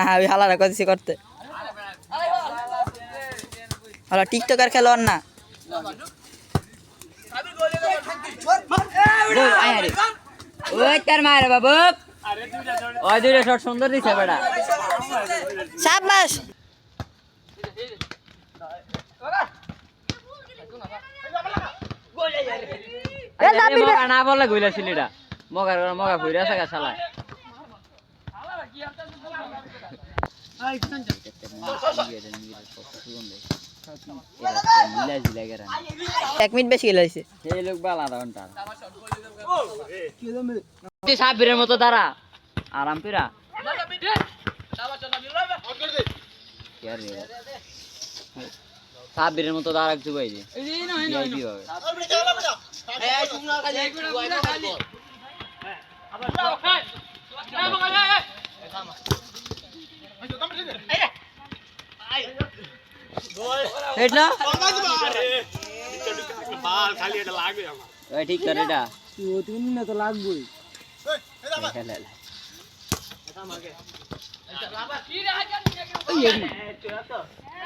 হ্যাঁ ওই হালারা করছি করতে। হলো টিকটকার খেলোয়াড় না। ওই তার মায়ের বাবু। ওই দুইটা শট সুন্দর দিছে বেটা। সাবাস মগা না বললে গইলা ছিলিটা মগার মগা আছে এক মিনিট বেশি গেলে সেই লোক বালা ঘণ্টা সাবিরের মতো দাঁড়া। আরাম পিরা সাবিরের মতো দাঁড়া একটু ভাই যে না ঠিক করে এটা তো লাগবেই খেলে